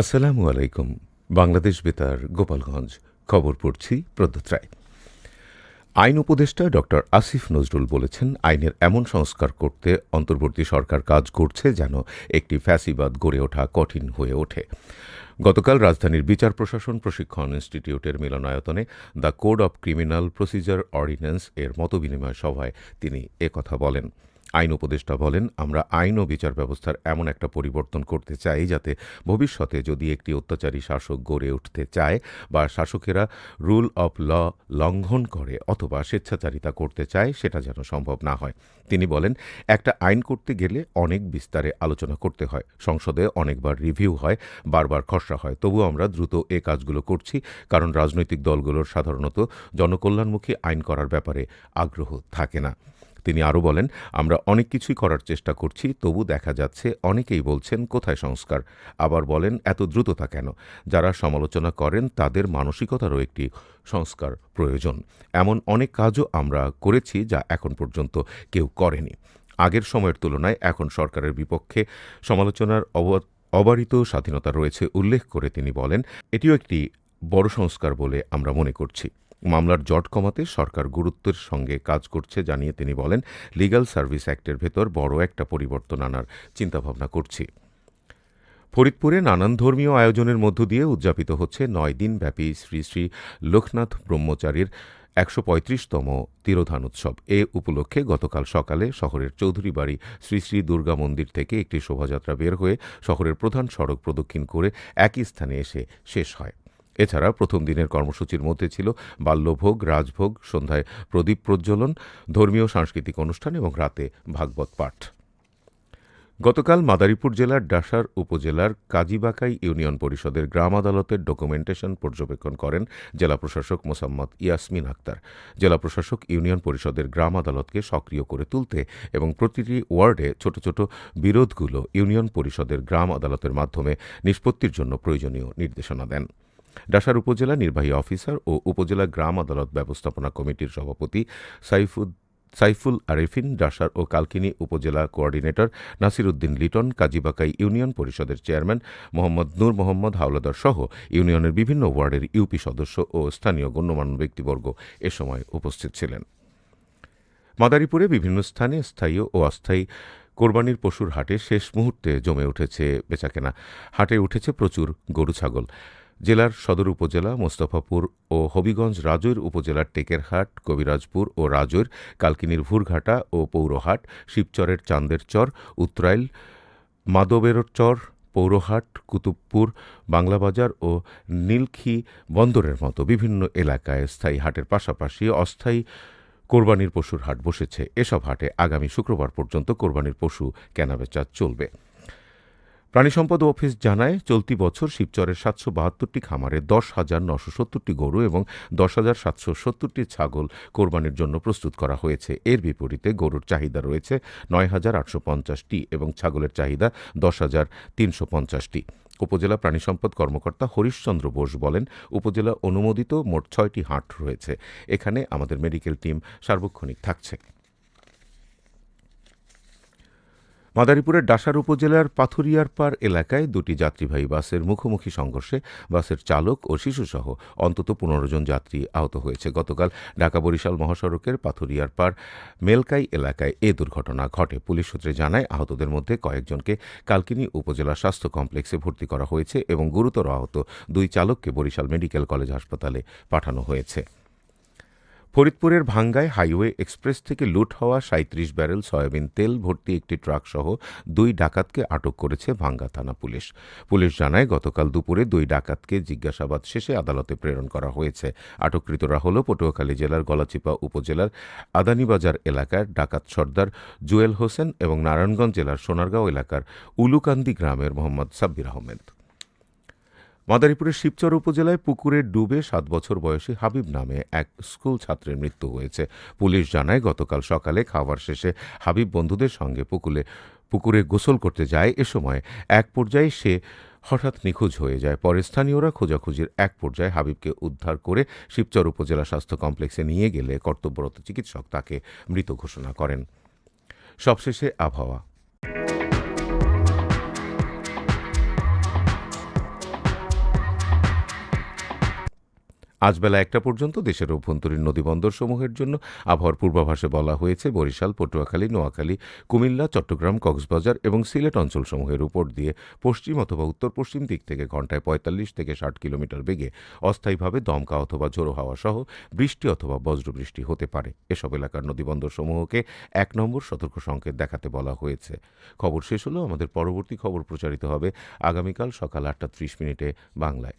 আসসালামু আলাইকুম, বাংলাদেশ বেতার, গোপালগঞ্জ। খবর পড়ছি প্রদ্যুৎ রায় আইন উপদেষ্টা ডক্টর আসিফ নজরুল বলেছেন, আইনের এমন সংস্কার করতে অন্তর্বর্তী সরকার কাজ করছে যেন একটি ফ্যাসিবাদ গড়ে ওঠা কঠিন হয়ে ওঠে। গতকাল রাজধানীর বিচার প্রশাসন প্রশিক্ষণ ইনস্টিটিউটের মিলনায়তনে the code of criminal procedure ordinance এর মতবিনিময় সভায় তিনি একথা বলেন। আইন উপদেষ্টা বলেন, আমরা আইন ও বিচার ব্যবস্থার এমন একটা পরিবর্তন করতে চাই যাতে ভবিষ্যতে যদি একটি অত্যাচারী শাসক গড়ে উঠতে চায় বা শাসকেরা রুল অফ ল লঙ্ঘন করে অথবা স্বেচ্ছাচারিতা করতে চায়, সেটা যেন সম্ভব না হয়। তিনি বলেন, একটা আইন করতে গেলে অনেক বিস্তারে আলোচনা করতে হয়। সংসদে অনেকবার রিভিউ হয়, বারবার খসড়া হয়। তবু আমরা দ্রুত এ কাজগুলো করছি, কারণ রাজনৈতিক দলগুলোর সাধারণত জনকল্যাণমুখী আইন করার ব্যাপারে আগ্রহ থাকে না। তিনি আরও বলেন, আমরা অনেক কিছুই করার চেষ্টা করছি, তবু দেখা যাচ্ছে অনেকেই বলছেন, কোথায় সংস্কার? আবার বলেন, এত দ্রুততা কেন? যারা সমালোচনা করেন, তাদের মানসিকতারও একটি সংস্কার প্রয়োজন। এমন অনেক কাজও আমরা করেছি যা এখন পর্যন্ত কেউ করেনি। আগের সময়ের তুলনায় এখন সরকারের বিপক্ষে সমালোচনার অব- অবারিত স্বাধীনতা রয়েছে, উল্লেখ করে তিনি বলেন, এটিও একটি বড় সংস্কার বলে আমরা মনে করছি। মামলার জট কমাতে সরকার গুরুত্বের সঙ্গে কাজ করছে জানিয়ে তিনি বলেন লিগ্যাল সার্ভিস অ্যাক্টের ভেতর বড় একটা পরিবর্তন আনার চিন্তাভাবনা করছি। ফরিদপুরে নানান ধর্মীয় আয়োজনের মধ্য দিয়ে উদযাপিত হচ্ছে নয় দিন ব্যাপী শ্রী শ্রী লোকনাথ ব্রহ্মচারীর একশো পঁয়ত্রিশতম তিরোধান উৎসব। এ উপলক্ষে গতকাল সকালে শহরের চৌধুরী বাড়ি শ্রী শ্রী দুর্গা মন্দির থেকে একটি শোভাযাত্রা বের হয়ে শহরের প্রধান সড়ক প্রদক্ষিণ করে একই স্থানে এসে শেষ হয়। এছাড়া প্রথম দিনের কর্মসূচির মধ্যে ছিল বাল্যভোগ, রাজভোগ, সন্ধ্যায় প্রদীপ প্রজ্বলন, ধর্মীয় সাংস্কৃতিক অনুষ্ঠান এবং রাতে ভাগবত পাঠ। গতকাল মাদারীপুর জেলার ডাসার উপজেলার কাজীবাকাই ইউনিয়ন পরিষদের গ্রাম আদালতের ডকুমেন্টেশন পর্যবেক্ষণ করেন জেলা প্রশাসক মোসাম্মদ ইয়াসমিন আক্তার। জেলা প্রশাসক ইউনিয়ন পরিষদের গ্রাম আদালতকে সক্রিয় করে তুলতে এবং প্রতিটি ওয়ার্ডে ছোট ছোট বিরোধগুলো ইউনিয়ন পরিষদের গ্রাম আদালতের মাধ্যমে নিষ্পত্তির জন্য প্রয়োজনীয় নির্দেশনা দেন। ডাসার উপজেলা নির্বাহী অফিসার ও উপজেলা গ্রাম আদালত ব্যবস্থাপনা কমিটির সভাপতি সাইফুদ সাইফুল আরেফিন, ডাসার ও কালকিনি উপজেলা কোঅর্ডিনেটর নাসির উদ্দিন লিটন কাজীবাকাই ইউনিয়ন পরিষদের চেয়ারম্যান মোহাম্মদ নূর মোহাম্মদ হাওলাদার সহ ইউনিয়নের বিভিন্ন ওয়ার্ডের ইউপি সদস্য ও স্থানীয় গণ্যমান্য ব্যক্তিবর্গ এ সময় উপস্থিত ছিলেন। মাদারীপুরে বিভিন্ন স্থানে স্থায়ী ও অস্থায়ী কোরবানির পশুর হাটে শেষ মুহূর্তে জমে উঠেছে বেচাকেনা। হাটে উঠেছে প্রচুর গরু, ছাগল। জেলার সদর উপজেলা মোস্তফাপুর ও হবিগঞ্জ রাজৈর উপজেলার টেকেরহাট, কবিরাজপুর ও রাজৈর, কালকিনির ভুরঘাটা ও পৌরহাট, শিবচরের চান্দের চর উত্তরাইল মাদবের চর পৌরহাট, কুতুবপুর, বাংলাবাজার ও নীলক্ষী বন্দরের মতো বিভিন্ন এলাকায় স্থায়ী হাটের পাশাপাশি অস্থায়ী কোরবানির পশুর হাট বসেছে। এসব হাটে আগামী শুক্রবার পর্যন্ত কোরবানির পশু, কেনাবেচা চলবে। প্রাণী সম্পদ অফিস জানায়, চলতি বছর শিবচরের সাতশো বাহাত্তরটি খামারে দশ হাজার নশো সত্তরটি গরু এবং দশ হাজার সাতশো সত্তরটি ছাগল কোরবানির জন্য প্রস্তুত করা হয়েছে। এর বিপরীতে গরুর চাহিদা রয়েছে নয় হাজার আটশো পঞ্চাশটি এবং ছাগলের চাহিদা দশ হাজার তিনশো পঞ্চাশটি। উপজেলা প্রাণী সম্পদ কর্মকর্তা হরিশচন্দ্র বোস বলেন, উপজেলা অনুমোদিত মোট ছয়টি হাট রয়েছে। এখানে আমাদের মেডিকেল টিম সার্বক্ষণিক থাকছে। মাদারীপুরের ডাসার উপজেলার পাথুরিয়ারপাড় এলাকায় দুটি যাত্রীবাহী বাসের মুখোমুখি সংঘর্ষে বাসের চালক ও শিশুসহ অন্তত পনেরো জন যাত্রী আহত হয়েছে। গতকাল ঢাকা বরিশাল মহাসড়কের পাথুরিয়ারপাড় মেলকাই এলাকায় এ দুর্ঘটনা ঘটে। পুলিশ সূত্রে জানায়, আহতদের মধ্যে কয়েকজনকে কালকিনি উপজেলা স্বাস্থ্য কমপ্লেক্সে ভর্তি করা হয়েছে এবং গুরুতর আহত দুই চালককে বরিশাল মেডিকেল কলেজ হাসপাতালে পাঠানো হয়েছে। ফরিদপুরের ভাঙ্গায় হাইওয়ে এক্সপ্রেস থেকে লুট হওয়া সাঁত্রিশ ব্যারেল সয়াবিন তেল ভর্তি একটি ট্রাক সহ দুই ডাকাতকে আটক করেছে ভাঙ্গা থানা পুলিশ। পুলিশ জানায়, গতকাল দুপুরে দুই ডাকাতকে জিজ্ঞাসাবাদ শেষে আদালতে প্রেরণ করা হয়েছে। আটককৃতরা হল পটুয়াখালী জেলার গলাচিপা উপজেলার আদানিবাজার এলাকার ডাকাত সর্দার জুয়েল হোসেন এবং নারায়ণগঞ্জ জেলার সোনারগাঁও এলাকার উলুকান্দি গ্রামের মোহাম্মদ সাব্বির আহমেদ। মাদারীপুরের শিবচর উপজেলায় পুকুরে ডুবে সাত বছর বয়সী হাবিব নামে এক স্কুল ছাত্রের মৃত্যু হয়েছে। পুলিশ জানায়, গতকাল সকালে খাবার শেষে হাবিব বন্ধুদের সঙ্গে পুকুরে পুকুরে গোসল করতে যায়। এ সময় এক পর্যায়ে সে হঠাৎ নিখোঁজ হয়ে যায়। পরে স্থানীয়রা খোঁজাখুঁজির এক পর্যায়ে হাবিবকে উদ্ধার করে শিবচর উপজেলা স্বাস্থ্য কমপ্লেক্সে নিয়ে গেলে কর্তব্যরত চিকিৎসক তাকে মৃত ঘোষণা করেন। সবশেষে আবহাওয়া। আজ বেলা একটা পর্যন্ত দেশের অভ্যন্তরীণ নদীবন্দরসমূহের জন্য আবহাওয়ার পূর্বাভাসে বলা হয়েছে, বরিশাল, পটুয়াখালী, নোয়াখালী, কুমিল্লা, চট্টগ্রাম, কক্সবাজার এবং সিলেট অঞ্চলসমূহের উপর দিয়ে পশ্চিম অথবা উত্তর পশ্চিম দিক থেকে ঘন্টায় পঁয়তাল্লিশ থেকে ষাট কিলোমিটার বেগে অস্থায়ীভাবে দমকা অথবা ঝোড়ো হাওয়া সহ বৃষ্টি অথবা বজ্রবৃষ্টি হতে পারে। এসব এলাকার নদীবন্দরসমূহকে এক নম্বর সতর্ক সংকেত দেখাতে বলা হয়েছে। খবর শেষ হলো, আমাদের পরবর্তী খবর প্রচারিত হবে আগামীকাল সকাল আটটা ত্রিশ মিনিটে বাংলায়।